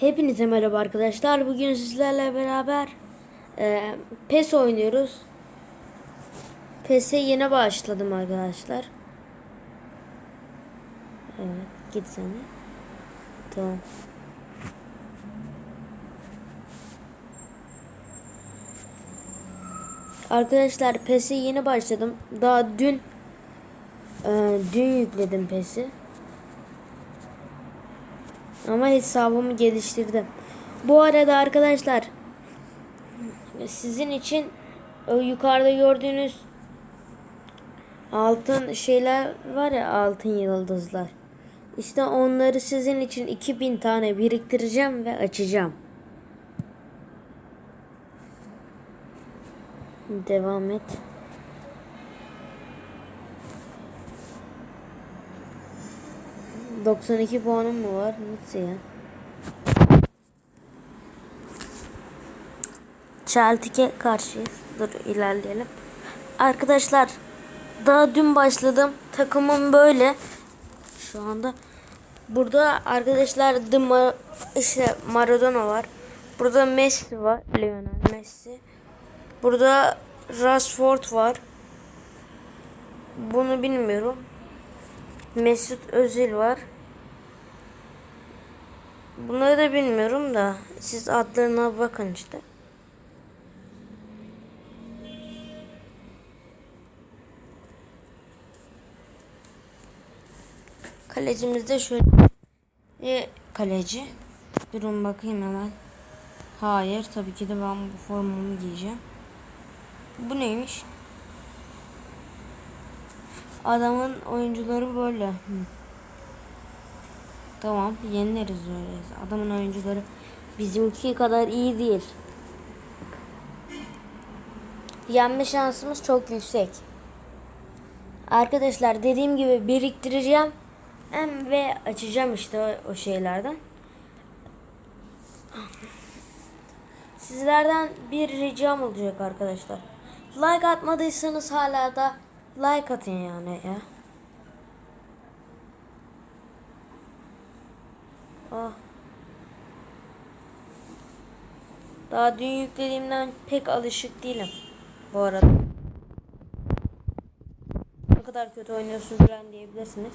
Hepinize merhaba arkadaşlar. Bugün sizlerle beraber e, PES oynuyoruz. PES'e yeni başladım arkadaşlar. Evet, git sen. Tamam. Arkadaşlar PES'e yeni başladım. Daha dün e, dün yükledim PES'i. Ama hesabımı geliştirdim. Bu arada arkadaşlar sizin için o yukarıda gördüğünüz altın şeyler var ya altın yıldızlar. İşte onları sizin için 2000 tane biriktireceğim ve açacağım. Devam et. ...92 puanım mı var? Nasıl ya? Celtic'e karşıyız. Dur ilerleyelim. Arkadaşlar daha dün başladım. Takımım böyle. Şu anda. Burada arkadaşlar The işte Maradona var. Burada Messi var. Lionel Messi. Burada Rashford var. Bunu bilmiyorum. Mesut Özil var. Bunları da bilmiyorum da siz adlarına bakın işte. Kalecimiz de şöyle e, kaleci. Durun bakayım hemen. Hayır tabii ki de ben bu formumu giyeceğim. Bu neymiş? Adamın oyuncuları böyle. Hı. Tamam yenileriz öyle. Adamın oyuncuları bizimki kadar iyi değil. Yenme şansımız çok yüksek. Arkadaşlar dediğim gibi biriktireceğim. Hem ve açacağım işte o, şeylerden. Sizlerden bir ricam olacak arkadaşlar. Like atmadıysanız hala da like atın yani ya. Ah. Daha dün yüklediğimden pek alışık değilim. Bu arada. Ne kadar kötü oynuyorsun falan diyebilirsiniz.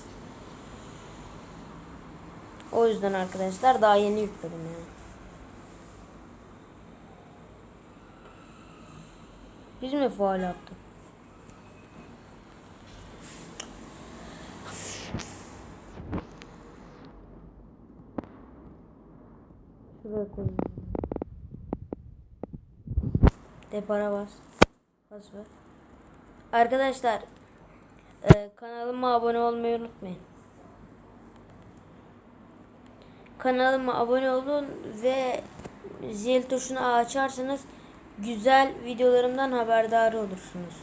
O yüzden arkadaşlar daha yeni yükledim yani. Biz mi faal yaptık? Şuraya koyayım. Depara bas. Bas ver. Arkadaşlar e, kanalıma abone olmayı unutmayın. Kanalıma abone olun ve zil tuşunu açarsanız güzel videolarımdan haberdar olursunuz.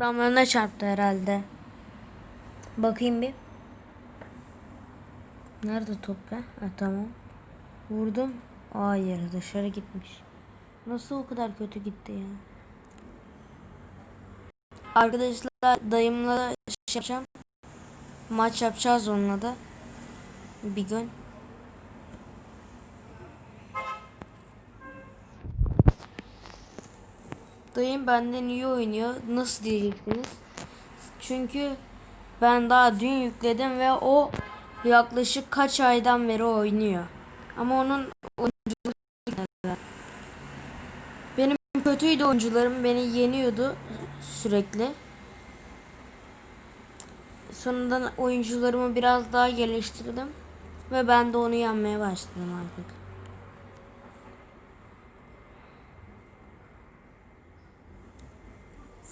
Damlarına çarptı herhalde. Bakayım bir. Nerede top ya? Ha, tamam. Vurdum. Hayır dışarı gitmiş. Nasıl o kadar kötü gitti ya? Arkadaşlar dayımla da şey yapacağım. Maç yapacağız onunla da. Bir gün. Dayım benden iyi oynuyor. Nasıl diyeceksiniz? Çünkü ben daha dün yükledim ve o yaklaşık kaç aydan beri oynuyor. Ama onun oyuncuları benim kötüydü oyuncularım beni yeniyordu sürekli. Sonradan oyuncularımı biraz daha geliştirdim ve ben de onu yenmeye başladım artık.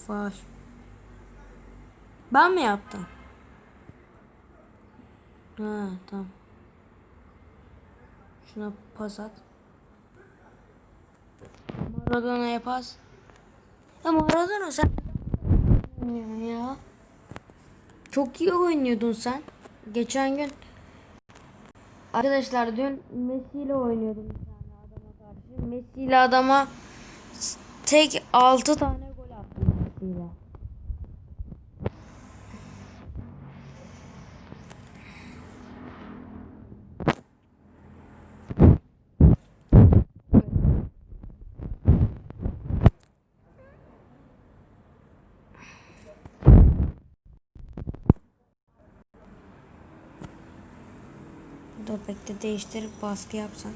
Faş. Ben mi yaptım? Ha tamam. Şuna pas at. Maradona'ya pas. Ya Maradona sen ya. Çok iyi oynuyordun sen. Geçen gün Arkadaşlar dün Messi ile oynuyordum bir tane adama karşı. Messi ile adama tek 6 tane gol attım Messi ile. Bekle değiştirip baskı yapsan.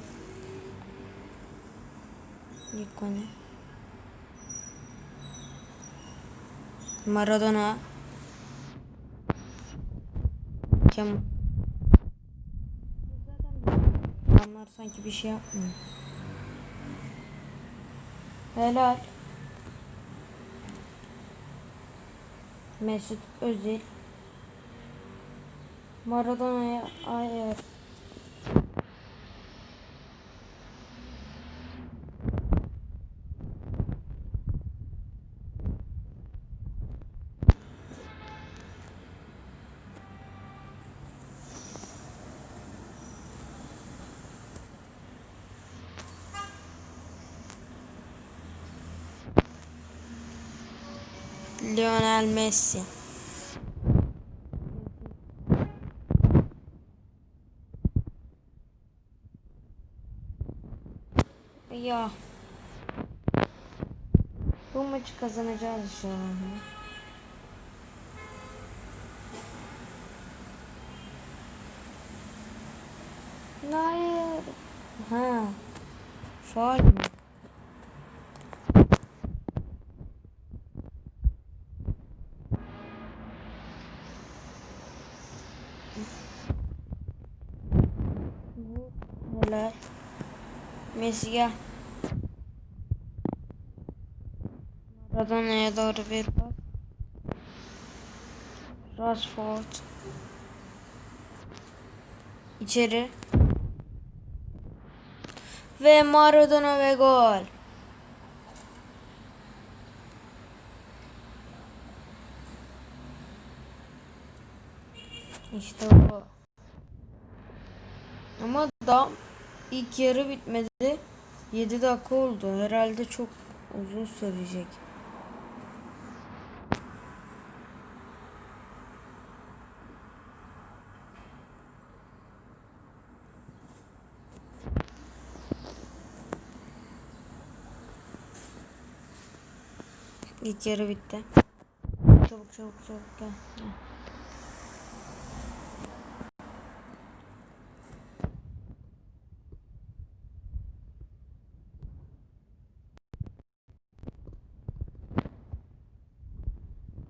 Nikone. Maradona. Kim? Adamlar sanki bir şey yapmıyor. Helal. Mesut Özil. Maradona'ya ayar. Lionel Messi. Ya. Bu maçı kazanacağız inşallah. Hayır. Ha. Faul mü? Helal. Messi gel. Maradona'ya doğru bir pas. Rashford. İçeri. Ve Maradona ve gol. İşte bu. Ama daha ilk yarı bitmedi. 7 dakika oldu. Herhalde çok uzun sürecek. İlk yarı bitti. Çabuk çabuk çabuk gel. gel.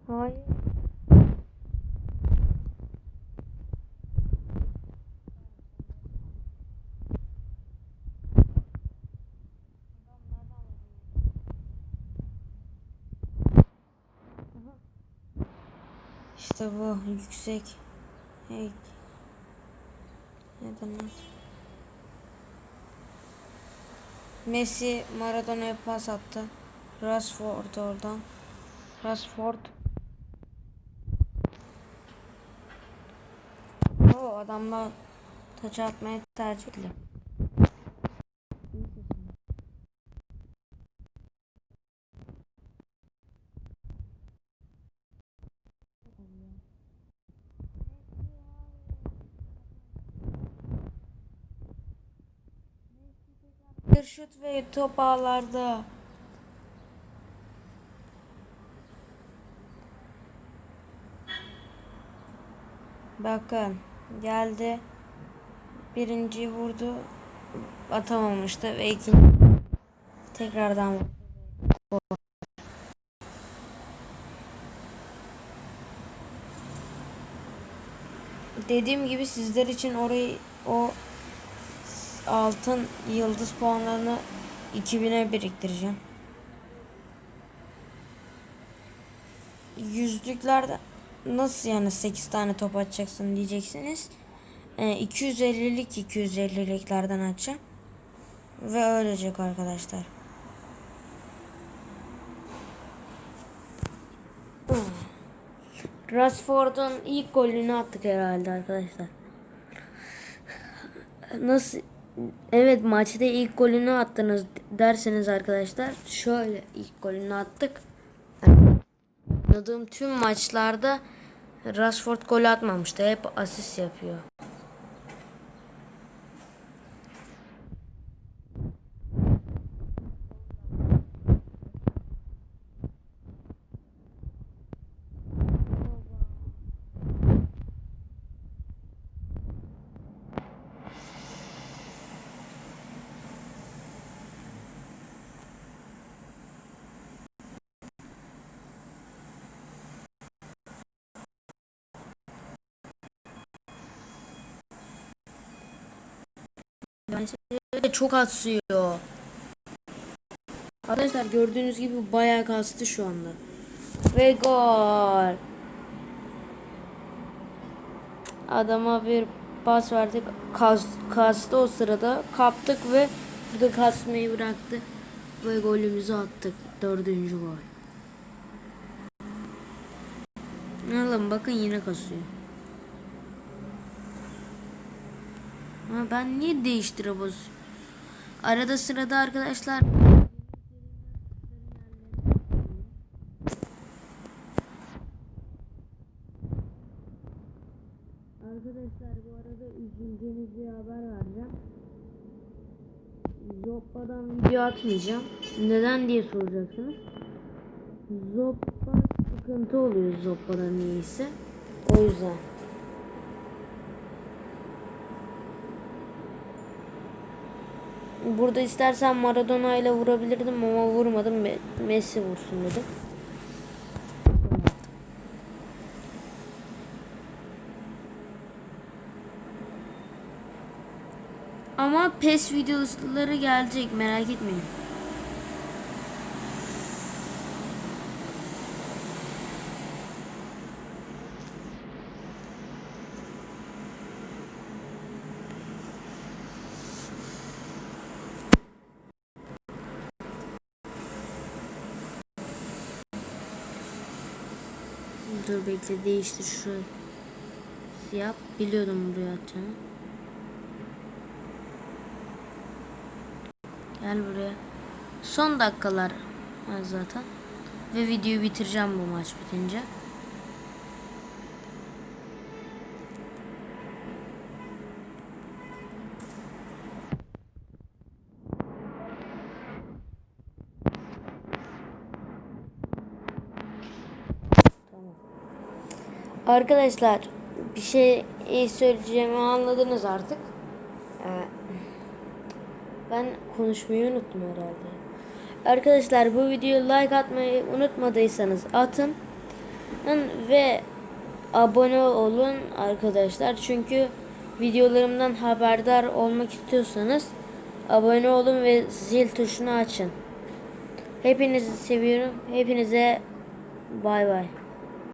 Hayır. Bu yüksek. Hey. Neden? Messi Maradona'ya pas attı. Rashford oradan. Rashford. O adamlar taç atmayı tercih ediyor. Bir şut ve top ağlarda. Bakın geldi. Birinci vurdu. Atamamıştı ve ikinci tekrardan. Dediğim gibi sizler için orayı o altın yıldız puanlarını 2000'e biriktireceğim. Yüzlüklerde nasıl yani 8 tane top atacaksın diyeceksiniz. Ee, 250'lik 250'liklerden açacağım. Ve ölecek arkadaşlar. Rashford'un ilk golünü attık herhalde arkadaşlar. Nasıl Evet maçta ilk golünü attınız derseniz arkadaşlar şöyle ilk golünü attık. Oynadığım tüm maçlarda Rashford gol atmamıştı. Hep asist yapıyor. Çok kasıyor. Arkadaşlar gördüğünüz gibi bayağı kastı şu anda. Ve gol. Adama bir pas verdik. Kas, kastı o sırada. Kaptık ve burada kasmayı bıraktı. Ve golümüzü attık. Dördüncü gol. Alın bakın yine kasıyor. Ama ben niye değiştire basıyorum? Arada sırada arkadaşlar Arkadaşlar bu arada üzüldüğünüz bir haber vereceğim. Zoppa'dan video atmayacağım. Neden diye soracaksınız. Zoppa sıkıntı oluyor Zoppa'dan niyeyse. O yüzden. Burada istersen Maradona ile vurabilirdim ama vurmadım. Me- Messi vursun dedim. Ama PES videoları gelecek merak etmeyin. Dur bekle değiştir şu yap. Biliyordum buraya atacağını. Gel buraya. Son dakikalar var zaten. Ve videoyu bitireceğim bu maç bitince. Arkadaşlar bir şey söyleyeceğimi anladınız artık. Ee, ben konuşmayı unuttum herhalde. Arkadaşlar bu videoyu like atmayı unutmadıysanız atın ve abone olun arkadaşlar. Çünkü videolarımdan haberdar olmak istiyorsanız abone olun ve zil tuşunu açın. Hepinizi seviyorum. Hepinize bay bay.